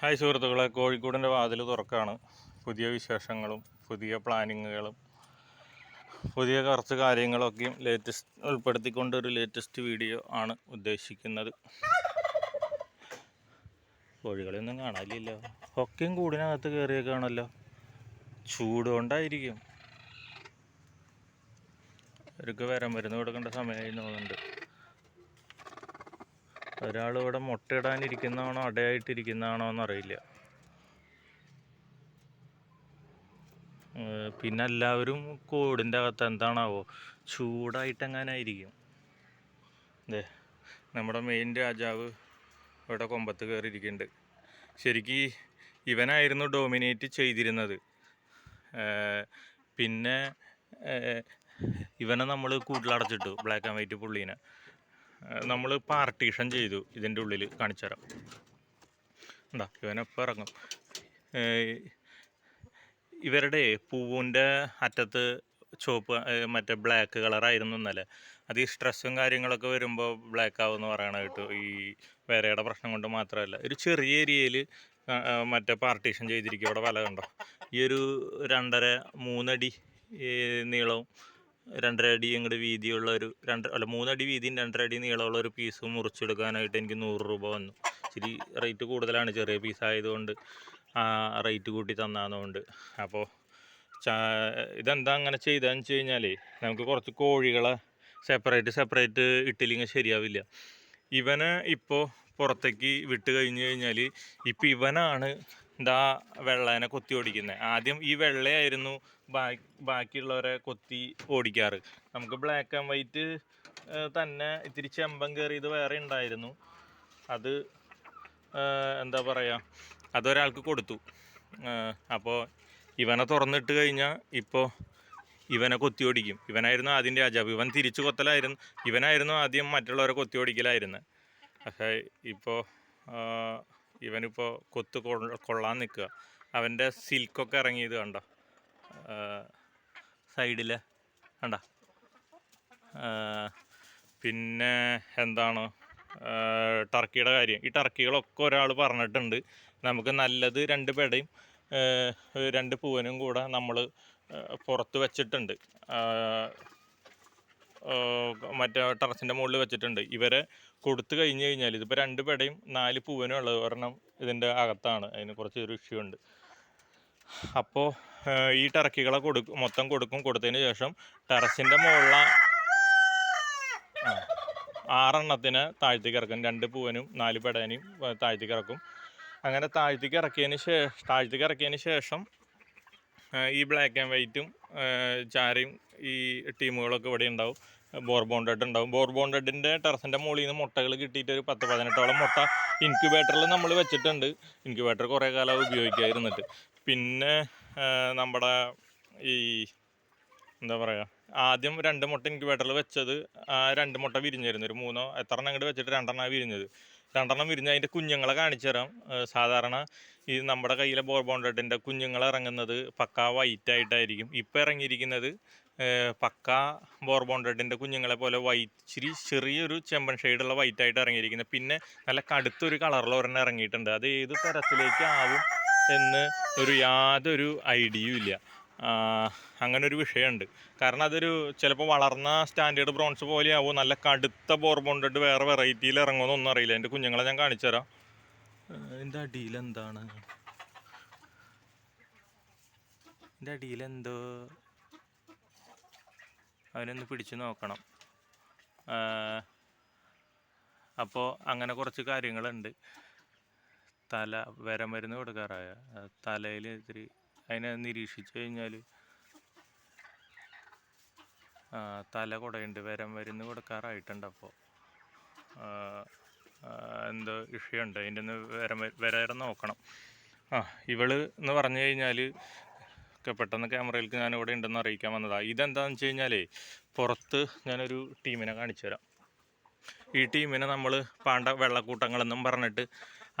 Hi സുഹൃത്തുക്കളെ കോഴിക്കോടിന്റെ വാതിൽ തുറക്കാണ്. പുതിയ വിശേഷങ്ങളും പുതിയ പ്ലാനിങ്ങുകളും പുതിയ കുറച്ച് കാര്യങ്ങളൊക്കെയും ലേറ്റസ്റ്റ് ഉൾപ്പെടുത്തിക്കൊണ്ട് ഒരു ലേറ്റസ്റ്റ് വീഡിയോ ആണ് ഉദ്ദേശിക്കുന്നത്. കോഴികളെയൊന്നും കാണാനില്ലല്ലോ. ഒക്കെയും കൂടിനകത്ത് കയറിയേക്കാണല്ലോ ചൂട് കൊണ്ടായിരിക്കും അവർക്ക് വരം മരുന്ന് കൊടുക്കേണ്ട സമയമായി തോന്നുന്നുണ്ട് ഒരാൾ ഇവിടെ മുട്ടയിടാനിരിക്കുന്നതാണോ അടയായിട്ടിരിക്കുന്നതാണോ എന്നറിയില്ല പിന്നെ എല്ലാവരും കൂടിന്റെ അകത്ത് എന്താണാവോ ചൂടായിട്ടെങ്ങാനായിരിക്കും. അതെ നമ്മുടെ മെയിൻ രാജാവ് ഇവിടെ കൊമ്പത്ത് കയറിയിരിക്കുന്നുണ്ട്. ശരിക്കും ഇവനായിരുന്നു ഡോമിനേറ്റ് ചെയ്തിരുന്നത്. പിന്നെ ഇവനെ നമ്മൾ കൂട്ടിലടച്ചിട്ടു ബ്ലാക്ക് ആൻഡ് വൈറ്റ് പുള്ളീനെ. നമ്മൾ പാർട്ടീഷൻ ചെയ്തു ഇതിന്റെ ഉള്ളിൽ കാണിച്ചു തരാം എന്താ ഇവനെപ്പോൾ ഇറങ്ങും ഇവരുടെ പൂവിന്റെ അറ്റത്ത് ചുവപ്പ് മറ്റേ ബ്ലാക്ക് കളറായിരുന്നു ഇന്നലെ. അത് ഈ സ്ട്രെസ്സും കാര്യങ്ങളൊക്കെ വരുമ്പോൾ ബ്ലാക്ക് ആവുമെന്ന് പറയണ കേട്ടു. ഈ വേറെയുടെ പ്രശ്നം കൊണ്ട് മാത്രമല്ല. ഒരു ചെറിയ ഏരിയയിൽ മറ്റേ പാർട്ടീഷൻ ചെയ്തിരിക്കും ഇവിടെ വല കണ്ടോ? ഈ ഒരു രണ്ടര മൂന്നടി നീളവും രണ്ടര അടി വീതിയുള്ള ഒരു രണ്ട് അല്ല മൂന്നടി വീതിയും രണ്ടര അടി നീളമുള്ള ഒരു പീസ് മുറിച്ചെടുക്കാനായിട്ട് എനിക്ക് നൂറ് രൂപ വന്നു. ഇച്ചിരി റേറ്റ് കൂടുതലാണ് ചെറിയ പീസ് ആയതുകൊണ്ട് റേറ്റ് കൂട്ടി തന്നതുകൊണ്ട് അപ്പോൾ ഇതെന്താ അങ്ങനെ ചെയ്തതെന്ന് വെച്ച് കഴിഞ്ഞാൽ നമുക്ക് കുറച്ച് കോഴികളെ സെപ്പറേറ്റ് സെപ്പറേറ്റ് ഇട്ടില്ലെങ്കിൽ ശരിയാവില്ല. ഇവനെ ഇപ്പോൾ പുറത്തേക്ക് വിട്ട് കഴിഞ്ഞ് കഴിഞ്ഞാൽ ഇപ്പം ഇവനാണ് ഇതാ വെള്ളേനെ കൊത്തി ഓടിക്കുന്നത് ആദ്യം ഈ വെള്ളയായിരുന്നു ബാക്കി ബാക്കിയുള്ളവരെ കൊത്തി ഓടിക്കാറ്. നമുക്ക് ബ്ലാക്ക് ആൻഡ് വൈറ്റ് തന്നെ ഇത്തിരി ചെമ്പം കയറിയത് വേറെ ഉണ്ടായിരുന്നു അത് എന്താ പറയുക അതൊരാൾക്ക് കൊടുത്തു. അപ്പോൾ ഇവനെ തുറന്നിട്ട് കഴിഞ്ഞാൽ ഇപ്പോൾ ഇവനെ കൊത്തി ഓടിക്കും. ഇവനായിരുന്നു ആദ്യം രാജാവ്. ഇവൻ തിരിച്ചു കൊത്തലായിരുന്നു. ഇവനായിരുന്നു ആദ്യം മറ്റുള്ളവരെ കൊത്തി ഓടിക്കലായിരുന്നു. പക്ഷേ ഇപ്പോൾ ഇവനിപ്പോൾ കൊത്ത് കൊള്ള- കൊള്ളാൻ നിൽക്കുക അവന്റെ സിൽക്കൊക്കെ ഇറങ്ങിയത് കണ്ടോ? സൈഡിൽ കണ്ട? പിന്നെ എന്താണ്? ടർക്കിയുടെ കാര്യം. ഈ ടർക്കികളൊക്കെ ഒരാൾ പറഞ്ഞിട്ടുണ്ട്. നമുക്ക് നല്ലത് രണ്ട് പെടയും രണ്ട് പൂവനും കൂടെ നമ്മൾ പുറത്ത് വെച്ചിട്ടുണ്ട്. മറ്റേ ടെറസിന്റെ മുകളിൽ വെച്ചിട്ടുണ്ട്. ഇവരെ കൊടുത്തു കഴിഞ്ഞു കഴിഞ്ഞാൽ ഇതിപ്പോൾ രണ്ട് പെടയും നാല് പൂവനും ഉള്ളത് ഒരെണ്ണം ഇതിന്റെ അകത്താണ്. അതിന് കുറച്ച് ഒരു ഇഷ്യൂ ഉണ്ട് അപ്പോൾ ഈ ടർക്കികളെ കൊടുക്കും മൊത്തം കൊടുക്കും. കൊടുത്തതിന് ശേഷം ടെറസിന്റെ മുകളിൽ ആറെണ്ണത്തിന് താഴ്ത്തേക്ക് ഇറക്കും രണ്ട് പൂവനും നാല് പെടേനെയും താഴ്ത്തി ഇറക്കും അങ്ങനെ താഴ്ത്തേക്ക് ഇറക്കിയതിന് ശേഷം താഴ്ത്തേക്ക് ഇറക്കിയതിന് ശേഷം ഈ ബ്ലാക്ക് ആൻഡ് വൈറ്റും ചാരയും ഈ ടീമുകളൊക്കെ ഇവിടെ ഉണ്ടാവും ബോർ ബോണ്ടഡ് ഉണ്ടാവും. ബോർ ബോണ്ടഡിന്റെ ടെറസിന്റെ മുകളിൽ നിന്ന് മുട്ടകൾ കിട്ടിയിട്ട് ഒരു പത്ത് പതിനെട്ടോളം മുട്ട ഇൻക്യുബേറ്ററിൽ നമ്മൾ വെച്ചിട്ടുണ്ട്. ഇൻക്യുബേറ്റർ കുറേ കാലം ഉപയോഗിക്കാതിരുന്നിട്ട്. പിന്നെ നമ്മുടെ ഈ എന്താ പറയുക ആദ്യം രണ്ട് മുട്ട ഇൻക്യുബേറ്ററിൽ വെച്ചത് ആ രണ്ട് മുട്ട വിരിഞ്ഞിരുന്നു ഒരു മൂന്നോ എത്ര എണ്ണം അങ്ങോട്ട് വെച്ചിട്ട് രണ്ടെണ്ണം വിരിഞ്ഞത്. രണ്ടെണ്ണം വിരിഞ്ഞ് അതിന്റെ കുഞ്ഞുങ്ങളെ കാണിച്ചു തരാം. സാധാരണ ഈ നമ്മുടെ കയ്യിലെ ബോർ ബോണ്ടഡിന്റെ കുഞ്ഞുങ്ങൾ ഇറങ്ങുന്നത് പക്ക വൈറ്റ് ആയിട്ടായിരിക്കും. ഇപ്പോൾ ഇറങ്ങിയിരിക്കുന്നത് പക്ക ബോർബോണ്ടഡിന്റെ കുഞ്ഞുങ്ങളെ പോലെ വൈറ്റ് ഇച്ചിരി ചെറിയൊരു ചെമ്പൻ ഷെയ്ഡുള്ള വൈറ്റ് ആയിട്ട് ഇറങ്ങിയിരിക്കുന്നത് പിന്നെ നല്ല കടുത്തൊരു കളറിൽ ഒരെണ്ണം ഇറങ്ങിയിട്ടുണ്ട്. അത് ഏത് തരത്തിലേക്കാവും എന്ന് ഒരു യാതൊരു ഐഡിയയും ഇല്ല. അങ്ങനൊരു വിഷയമുണ്ട്. കാരണം അതൊരു ചിലപ്പോൾ വളർന്ന സ്റ്റാൻഡേർഡ് ബ്രോൺസ് പോലെ ആവും. നല്ല കടുത്ത ബോർബോണ്ടഡ് വേറെ വെറൈറ്റിയിൽ ഇറങ്ങുമെന്നൊന്നും അറിയില്ല. എന്റെ കുഞ്ഞുങ്ങളെ ഞാൻ കാണിച്ചു തരാം. എന്റെ അടിയിൽ എന്താണ്? എന്റെ അടിയിൽ എന്തോ അവനൊന്ന് പിടിച്ചു നോക്കണം. അപ്പോൾ അങ്ങനെ കുറച്ച് കാര്യങ്ങളുണ്ട്. തല വരമരുന്ന് കൊടുക്കാറായ. തലയിൽ ഇത്തിരി അതിനെ നിരീക്ഷിച്ചു കഴിഞ്ഞാൽ തല കുടയുണ്ട് വരം മരുന്ന് കൊടുക്കാറായിട്ടുണ്ട് അപ്പോൾ എന്തോ ഇഷ്യുണ്ട് അതിന്റെ ഒന്ന് വര വര നോക്കണം. ആ ഇവൾ എന്ന് പറഞ്ഞു കഴിഞ്ഞാൽ ഒക്കെ പെട്ടെന്ന് ക്യാമറയിലേക്ക് ഞാൻ ഇവിടെ ഉണ്ടെന്ന് അറിയിക്കാൻ വന്നതാണ് ഇതെന്താണെന്ന് വെച്ച് കഴിഞ്ഞാലേ പുറത്ത് ഞാനൊരു ടീമിനെ കാണിച്ചു തരാം. ഈ ടീമിനെ നമ്മൾ പാണ്ട വെള്ളക്കൂട്ടങ്ങളെന്നും പറഞ്ഞിട്ട്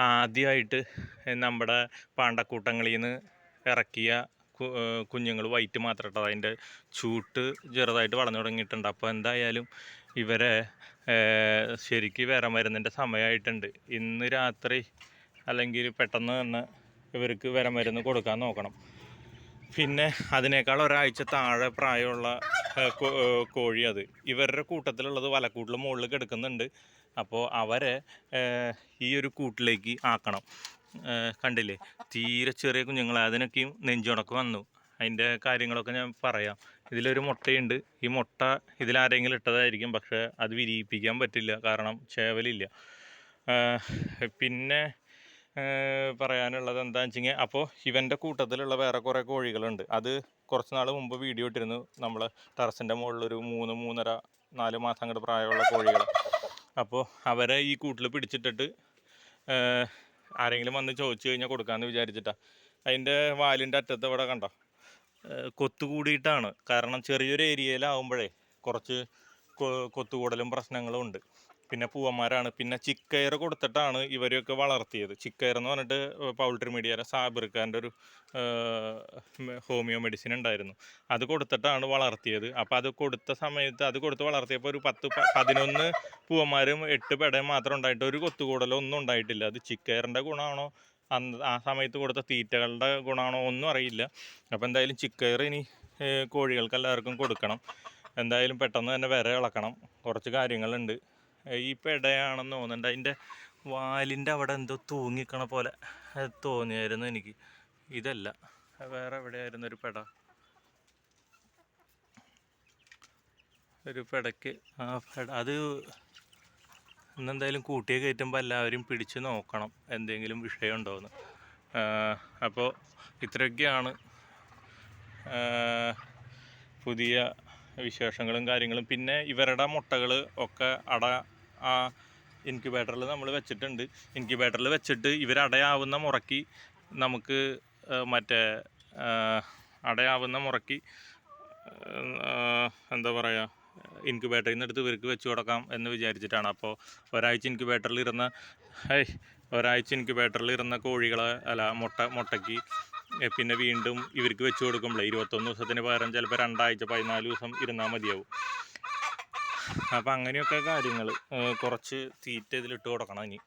ആദ്യമായിട്ട് നമ്മുടെ പാണ്ടക്കൂട്ടങ്ങളിൽ നിന്ന് ഇറക്കിയ കുഞ്ഞുങ്ങൾ വൈറ്റ് മാത്രം ഇട്ടത് അതിന്റെ ചൂട്ട് ചെറുതായിട്ട് വളർന്നു തുടങ്ങിയിട്ടുണ്ട്. അപ്പോൾ എന്തായാലും ഇവരെ ശരിക്ക് വേറെ മരുന്നിന്റെ സമയമായിട്ടുണ്ട്. ഇന്ന് രാത്രി അല്ലെങ്കിൽ പെട്ടെന്ന് തന്നെ ഇവർക്ക് വിരമരുന്ന് കൊടുക്കാൻ നോക്കണം. പിന്നെ അതിനേക്കാൾ ഒരാഴ്ച താഴെ പ്രായമുള്ള കോഴി അത്. ഇവരുടെ കൂട്ടത്തിലുള്ളത് വലക്കൂട്ടിൽ മുകളിൽ കിടക്കുന്നുണ്ട്. അപ്പോൾ അവരെ ഈ ഒരു കൂട്ടിലേക്ക് ആക്കണം. കണ്ടില്ലേ? തീരെ ചെറിയ കുഞ്ഞുങ്ങൾ അതിനൊക്കെയും നെഞ്ചുണക്ക് വന്നു. അതിന്റെ കാര്യങ്ങളൊക്കെ ഞാൻ പറയാം. ഇതിലൊരു മുട്ടയുണ്ട്. ഈ മുട്ട ഇതിലാരെങ്കിലും ഇട്ടതായിരിക്കും. പക്ഷേ അത് വിരിയിപ്പിക്കാൻ പറ്റില്ല. കാരണം ചേവലില്ല. പിന്നെ പറയാനുള്ളത് എന്താണെന്ന് വെച്ചെങ്കിൽ അപ്പോൾ ഇവന്റെ കൂട്ടത്തിലുള്ള വേറെ കുറേ കോഴികളുണ്ട്. അത് കുറച്ച് നാൾ മുമ്പ് വീഡിയോ ഇട്ടിരുന്നു. നമ്മൾ ടെറസിന്റെ മുകളിലൊരു മൂന്ന് മൂന്നര നാല് മാസം അങ്ങോട്ട് പ്രായമുള്ള കോഴികൾ അപ്പോൾ അവരെ ഈ കൂട്ടിൽ പിടിച്ചിട്ടിട്ട് ആരെങ്കിലും വന്ന് ചോദിച്ചു കഴിഞ്ഞാൽ കൊടുക്കാമെന്ന് വിചാരിച്ചിട്ടാണ് അതിന്റെ വാലിന്റെ അറ്റത്ത് ഇവിടെ കണ്ടോ? കൊത്തു കൊത്തുകൂടിയിട്ടാണ് കാരണം ചെറിയൊരു ഏരിയയിലാവുമ്പോഴേ കുറച്ച് കൊത്തുകൂടലും പ്രശ്നങ്ങളും ഉണ്ട്. പിന്നെ പൂവന്മാരാണ്. പിന്നെ ചിക്കയർ കൊടുത്തിട്ടാണ് ഇവരെയൊക്കെ വളർത്തിയത്. ചിക്കയർ എന്ന് പറഞ്ഞിട്ട് പൗൾട്രി മീഡിയയുടെ സാബിർക്കാന്റെ ഒരു ഹോമിയോ മെഡിസിൻ ഉണ്ടായിരുന്നു. അത് കൊടുത്തിട്ടാണ് വളർത്തിയത്. അപ്പോൾ അത് കൊടുത്ത സമയത്ത് അത് കൊടുത്ത് വളർത്തിയപ്പോൾ ഒരു പത്ത് പതിനൊന്ന് പൂവന്മാരും എട്ട് പെടയും മാത്രം ഉണ്ടായിട്ട് ഒരു കൊത്തുകൂടലോ ഒന്നും ഉണ്ടായിട്ടില്ല. അത് ചിക്കയറിന്റെ ഗുണമാണോ? അന്ന് ആ സമയത്ത് കൊടുത്ത തീറ്റകളുടെ ഗുണമാണോ? ഒന്നും അറിയില്ല. അപ്പോൾ എന്തായാലും ചിക്കയർ ഇനി കോഴികൾക്ക് എല്ലാവർക്കും കൊടുക്കണം. എന്തായാലും പെട്ടെന്ന് തന്നെ വിര ഇളക്കണം. കുറച്ച് കാര്യങ്ങളുണ്ട്. ഈ പെടയാണെന്ന് തോന്നുന്നുണ്ട്. അതിന്റെ വാലിന്റെ അവിടെ എന്തോ തൂങ്ങിക്കണ പോലെ തോന്നിയായിരുന്നു എനിക്ക്. ഇതല്ല വേറെ എവിടെയായിരുന്നു ഒരു പെട? ഒരു പെടയ്ക്ക് ആ പെട അത് ഇന്നെന്തായാലും കൂട്ടിയെ കയറ്റുമ്പോൾ എല്ലാവരും പിടിച്ച് നോക്കണം എന്തെങ്കിലും വിഷയം ഉണ്ടോയെന്ന് അപ്പോൾ ഇത്രയൊക്കെയാണ് പുതിയ വിശേഷങ്ങളും കാര്യങ്ങളും. പിന്നെ ഇവരുടെ മുട്ടകൾ ഒക്കെ അട ആ ഇൻക്യുബേറ്ററിൽ നമ്മൾ വെച്ചിട്ടുണ്ട്. ഇൻക്യുബേറ്ററിൽ വെച്ചിട്ട് ഇവരടയാവുന്ന മുറയ്ക്ക് നമുക്ക് മറ്റേ അടയാവുന്ന മുറയ്ക്ക് എന്താ പറയുക ഇൻക്യുബേറ്ററിൽ നിന്ന് എടുത്ത് ഇവർക്ക് വെച്ച് കൊടുക്കാം എന്ന് വിചാരിച്ചിട്ടാണ്. അപ്പോൾ ഒരാഴ്ച ഇൻക്യുബേറ്ററിൽ ഇരുന്ന ഒരാഴ്ച ഇൻക്യുബേറ്ററിൽ ഇരുന്ന കോഴികളെ അല്ല മുട്ട മുട്ടയ്ക്ക് പിന്നെ വീണ്ടും ഇവർക്ക് വെച്ച് കൊടുക്കുമ്പോൾ ഇരുപത്തൊന്ന് ദിവസത്തിന് പകരം ചിലപ്പോൾ രണ്ടാഴ്ച പതിനാല് ദിവസം ഇരുന്നാൽ മതിയാവും. അപ്പം അങ്ങനെയൊക്കെ കാര്യങ്ങൾ കുറച്ച് തീറ്റ ഇതിലിട്ട് കൊടുക്കണം ഇനി.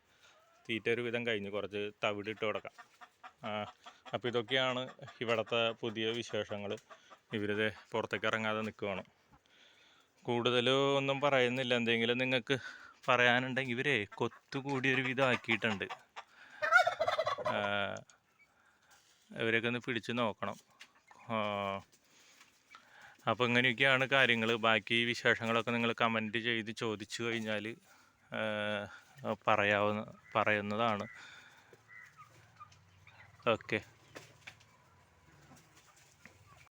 തീറ്റ ഒരു വിധം കഴിഞ്ഞ് കുറച്ച് തവിടിട്ട് കൊടുക്കാം. അപ്പോൾ ഇതൊക്കെയാണ് ഇവിടുത്തെ പുതിയ വിശേഷങ്ങൾ ഇവരിത് പുറത്തേക്ക് ഇറങ്ങാതെ നിൽക്കുവാണ് കൂടുതൽ ഒന്നും പറയുന്നില്ല. എന്തെങ്കിലും നിങ്ങൾക്ക് പറയാനുണ്ടെങ്കിൽ ഇവരെ കൊത്തുകൂടി ഒരു വിധം ആക്കിയിട്ടുണ്ട്. ഇവരെയൊക്കെ ഒന്ന് പിടിച്ച് നോക്കണം. അപ്പോൾ ഇങ്ങനെയൊക്കെയാണ് കാര്യങ്ങൾ ബാക്കി വിശേഷങ്ങളൊക്കെ നിങ്ങൾ കമന്റ് ചെയ്ത് ചോദിച്ചു കഴിഞ്ഞാൽ പറയാവുന്ന പറയുന്നതാണ്. ഓക്കെ